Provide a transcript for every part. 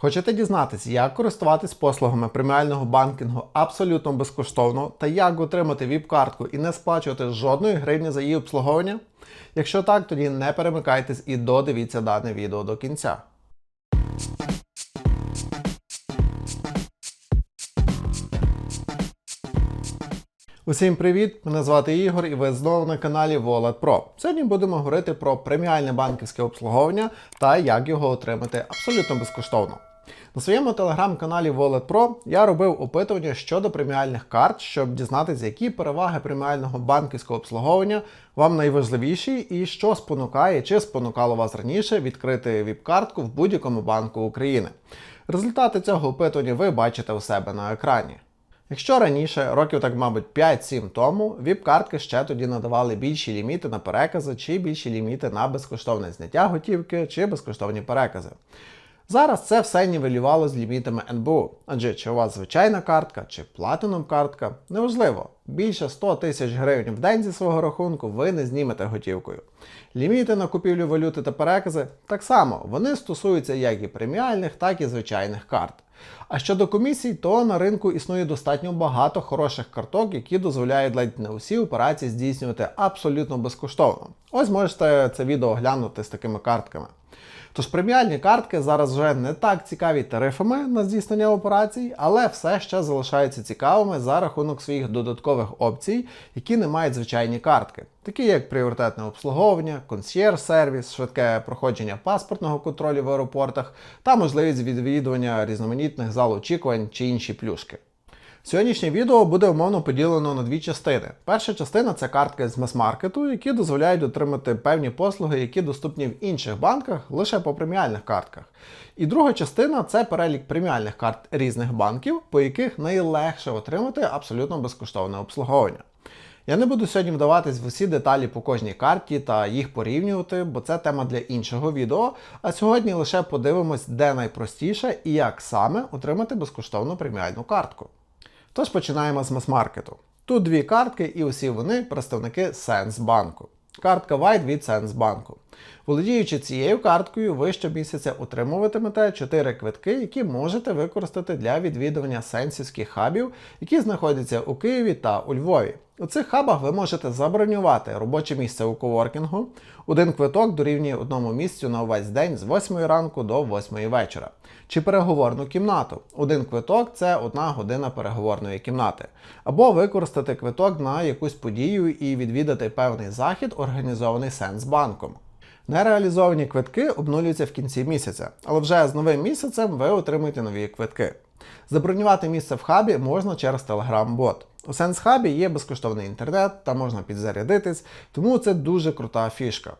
Хочете дізнатися, як користуватись послугами преміального банкінгу абсолютно безкоштовно та як отримати віп-картку і не сплачувати жодної гривні за її обслуговування? Якщо так, тоді не перемикайтесь і додивіться дане відео до кінця. Усім привіт! Мене звати Ігор і ви знову на каналі Wallet Pro. Сьогодні будемо говорити про преміальне банківське обслуговування та як його отримати абсолютно безкоштовно. На своєму телеграм-каналі Wallet Pro я робив опитування щодо преміальних карт, щоб дізнатися, які переваги преміального банківського обслуговування вам найважливіші і що спонукає чи спонукало вас раніше відкрити віп-картку в будь-якому банку України. Результати цього опитування ви бачите у себе на екрані. Якщо раніше, років так, мабуть, 5-7 тому, віп-картки ще тоді надавали більші ліміти на перекази чи більші ліміти на безкоштовне зняття готівки чи безкоштовні перекази. Зараз це все нівелювало з лімітами НБУ, адже чи у вас звичайна картка чи платином картка, неважливо, більше 100 тисяч гривень в день зі свого рахунку ви не знімете готівкою. Ліміти на купівлю валюти та перекази так само, вони стосуються як і преміальних, так і звичайних карт. А щодо комісій, то на ринку існує достатньо багато хороших карток, які дозволяють ледь не усі операції здійснювати абсолютно безкоштовно. Ось можете це відео оглянути з такими картками. Тож преміальні картки зараз вже не так цікаві тарифами на здійснення операцій, але все ще залишаються цікавими за рахунок своїх додаткових опцій, які не мають звичайні картки, такі як пріоритетне обслуговування, консьєрж-сервіс, швидке проходження паспортного контролю в аеропортах та можливість відвідування різноманітних зал очікувань чи інші плюшки. Сьогоднішнє відео буде умовно поділено на дві частини. Перша частина це картки з мас-маркету, які дозволяють отримати певні послуги, які доступні в інших банках лише по преміальних картках. І друга частина це перелік преміальних карт різних банків, по яких найлегше отримати абсолютно безкоштовне обслуговування. Я не буду сьогодні вдаватись в усі деталі по кожній карті та їх порівнювати, бо це тема для іншого відео. А сьогодні лише подивимось, де найпростіше і як саме отримати безкоштовну преміальну картку. Тож починаємо з мас-маркету. Тут дві картки, і усі вони представники Сенсбанку. Картка White від Сенсбанку. Володіючи цією карткою, ви щомісяця отримуватимете 4 квитки, які можете використати для відвідування сенсівських хабів, які знаходяться у Києві та у Львові. У цих хабах ви можете забронювати робоче місце у коворкінгу. Один квиток дорівнює одному місцю на увесь день з 8 ранку до 8 вечора. Чи переговорну кімнату. Один квиток це одна година переговорної кімнати. Або використати квиток на якусь подію і відвідати певний захід, організований Сенсбанком. Нереалізовані квитки обнулюються в кінці місяця, але вже з новим місяцем ви отримуєте нові квитки. Забронювати місце в хабі можна через Telegram-бот. У SenseHub є безкоштовний інтернет та можна підзарядитись, тому це дуже крута фішка.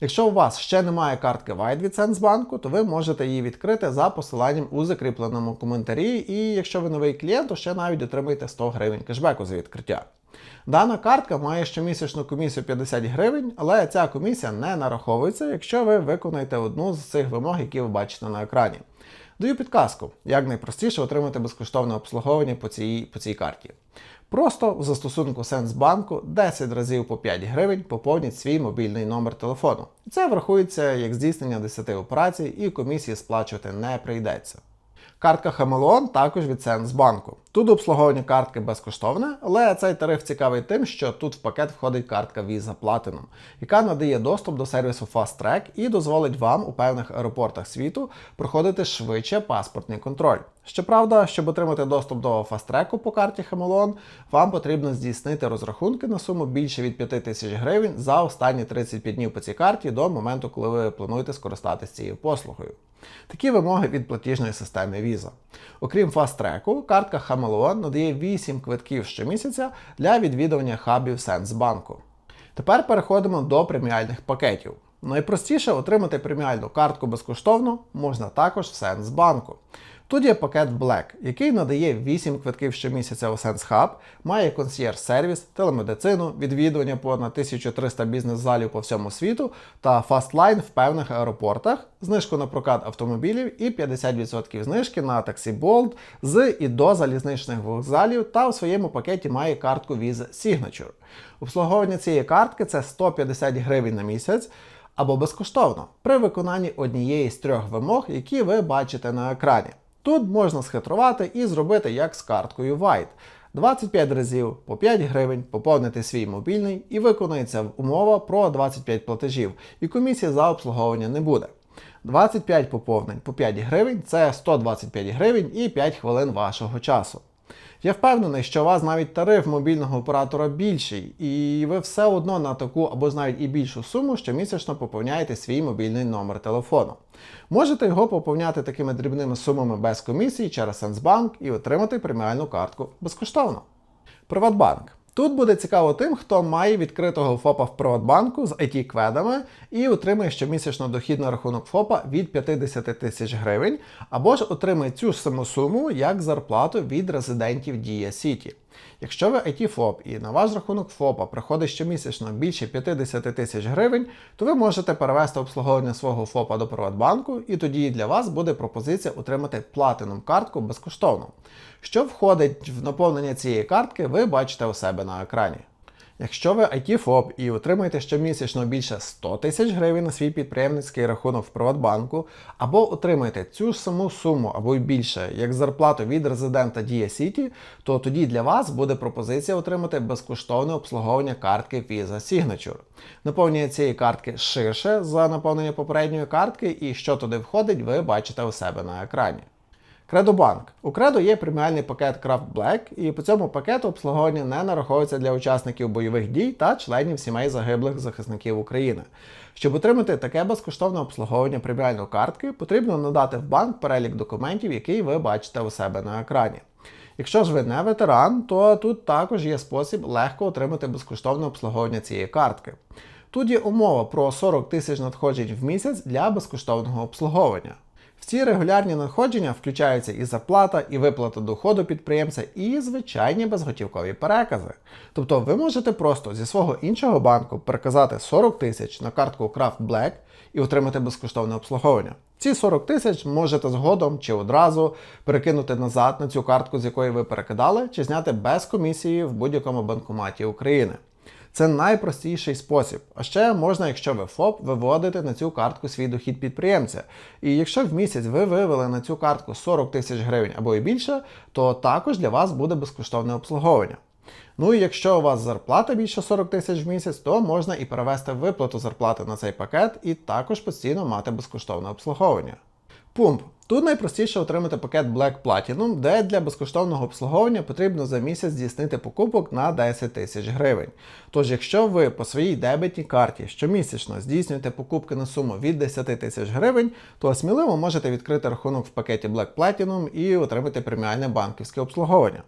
Якщо у вас ще немає картки White від Сенсбанку, то ви можете її відкрити за посиланням у закріпленому коментарі, і якщо ви новий клієнт, то ще навіть отримаєте 100 гривень кешбеку за відкриття. Дана картка має щомісячну комісію 50 гривень, але ця комісія не нараховується, якщо ви виконаєте одну з цих вимог, які ви бачите на екрані. Даю підказку, як найпростіше отримати безкоштовне обслуговування по цій, по цій карті. Просто в застосунку Сенсбанку 10 разів по 5 гривень поповніть свій мобільний номер телефону. Це врахується як здійснення 10 операцій і комісії сплачувати не прийдеться. Картка Хамелеон також від Сенсбанку. Тут обслуговування картки безкоштовне, але цей тариф цікавий тим, що тут в пакет входить картка Visa Platinum, яка надає доступ до сервісу Fast Track і дозволить вам у певних аеропортах світу проходити швидше паспортний контроль. Щоправда, щоб отримати доступ до фастреку по карті Хамелеон, вам потрібно здійснити розрахунки на суму більше від 5 тисяч гривень за останні 35 днів по цій карті до моменту, коли ви плануєте скористатися цією послугою. Такі вимоги від платіжної системи Visa. Окрім фаст-треку, картка Хамелеон надає 8 квитків щомісяця для відвідування хабів Сенсбанку. Тепер переходимо до преміальних пакетів. Найпростіше отримати преміальну картку безкоштовно можна також в Сенсбанку. Тут є пакет Black, який надає 8 квитків щомісяця у Sense Hub, має консьєрж-сервіс, телемедицину, відвідування понад 1300 бізнес-залів по всьому світу та фастлайн в певних аеропортах, знижку на прокат автомобілів і 50% знижки на таксі Bolt з і до залізничних вокзалів та у своєму пакеті має картку Visa Signature. Обслуговування цієї картки це 150 гривень на місяць. або безкоштовно при виконанні однієї з трьох вимог, які ви бачите на екрані. Тут можна схитрувати і зробити як з карткою White. 25 разів по 5 гривень поповнити свій мобільний і виконується умова про 25 платежів, і комісії за обслуговування не буде. 25 поповнень по 5 гривень це 125 гривень і 5 хвилин вашого часу. Я впевнений, що у вас навіть тариф мобільного оператора більший, і ви все одно на таку або навіть і більшу суму щомісячно поповняєте свій мобільний номер телефону. Можете його поповняти такими дрібними сумами без комісії через Сенсбанк і отримати преміальну картку безкоштовно. Приватбанк. Тут буде цікаво тим, хто має відкритого ФОПа в Приватбанку з IT-кведами і отримує щомісячно дохід на рахунок ФОПа від 50 тисяч гривень, або ж отримує цю ж саму суму як зарплату від резидентів Дія Сіті. Якщо ви IT ФОП і на ваш рахунок ФОПа приходить щомісячно більше 50 тисяч гривень, то ви можете перевести обслуговування свого ФОПа до Приватбанку, і тоді для вас буде пропозиція отримати платином картку безкоштовно. Що входить в наповнення цієї картки, ви бачите у себе на екрані. Якщо ви IT ФОП і отримуєте щомісячно більше 100 тисяч гривень на свій підприємницький рахунок в Приватбанку, або отримаєте цю ж саму суму або й більше як зарплату від резидента Дія Сіті, то тоді для вас буде пропозиція отримати безкоштовне обслуговування картки Visa Signature. Наповнення цієї картки ширше за наповнення попередньої картки, і що туди входить, ви бачите у себе на екрані. Кредобанк. У Кредо є преміальний пакет Craft Black, і по цьому пакету обслуговування не нараховується для учасників бойових дій та членів сімей загиблих захисників України. Щоб отримати таке безкоштовне обслуговування преміальної картки, потрібно надати в банк перелік документів, який ви бачите у себе на екрані. Якщо ж ви не ветеран, то тут також є спосіб легко отримати безкоштовне обслуговування цієї картки. Тут є умова про 40 тисяч надходжень в місяць для безкоштовного обслуговування. Ці регулярні надходження включаються і зарплата, і виплата доходу підприємця, і звичайні безготівкові перекази. Тобто ви можете просто зі свого іншого банку переказати 40 тисяч на картку Craft Black і отримати безкоштовне обслуговування. Ці 40 тисяч можете згодом чи одразу перекинути назад на цю картку, з якої ви перекидали, чи зняти без комісії в будь-якому банкоматі України. Це найпростіший спосіб. А ще можна, якщо ви ФОП, виводити на цю картку свій дохід підприємця. І якщо в місяць ви вивели на цю картку 40 тисяч гривень або і більше, то також для вас буде безкоштовне обслуговування. Ну і якщо у вас зарплата більше 40 тисяч в місяць, то можна і перевести виплату зарплати на цей пакет і також постійно мати безкоштовне обслуговування. Пумп. Тут найпростіше отримати пакет Black Platinum, де для безкоштовного обслуговування потрібно за місяць здійснити покупок на 10 тисяч гривень. Тож, якщо ви по своїй дебетній карті щомісячно здійснюєте покупки на суму від 10 тисяч гривень, то сміливо можете відкрити рахунок в пакеті Black Platinum і отримати преміальне банківське обслуговування.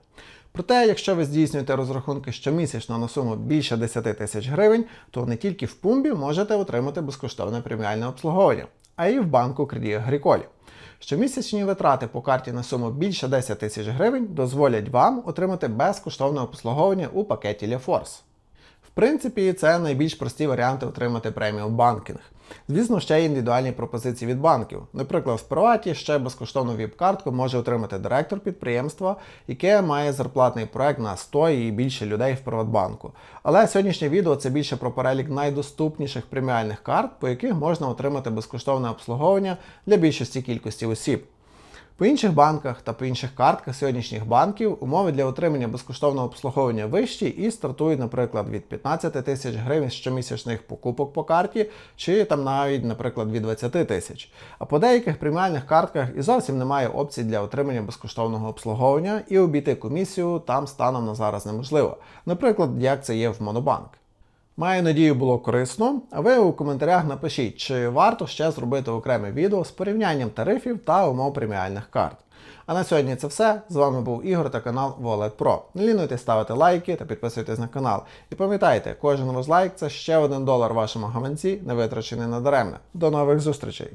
Проте, якщо ви здійснюєте розрахунки щомісячно на суму більше 10 тисяч гривень, то не тільки в пумбі можете отримати безкоштовне преміальне обслуговування, а й в банку Credit Agricole. Щомісячні витрати по карті на суму більше 10 тисяч гривень дозволять вам отримати безкоштовне обслуговування у пакеті LeForce. В принципі, це найбільш прості варіанти отримати преміум банкінг. Звісно, ще є індивідуальні пропозиції від банків. Наприклад, в Приваті ще безкоштовну віп-картку може отримати директор підприємства, яке має зарплатний проект на 100 і більше людей в Приватбанку. Але сьогоднішнє відео це більше про перелік найдоступніших преміальних карт, по яких можна отримати безкоштовне обслуговування для більшості кількості осіб. По інших банках та по інших картках сьогоднішніх банків умови для отримання безкоштовного обслуговування вищі і стартують, наприклад, від 15 тисяч гривень щомісячних покупок по карті, чи там навіть, наприклад, від 20 тисяч. А по деяких преміальних картках і зовсім немає опцій для отримання безкоштовного обслуговування, і обійти комісію там станом на зараз неможливо. Наприклад, як це є в Монобанк. Маю надію, було корисно. А ви у коментарях напишіть, чи варто ще зробити окреме відео з порівнянням тарифів та умов преміальних карт. А на сьогодні це все. З вами був Ігор та канал Wallet Pro. Не лінуйте ставити лайки та підписуйтесь на канал. І пам'ятайте, кожен ваш лайк це ще один долар вашому гаманці, не витрачений надаремне. До нових зустрічей!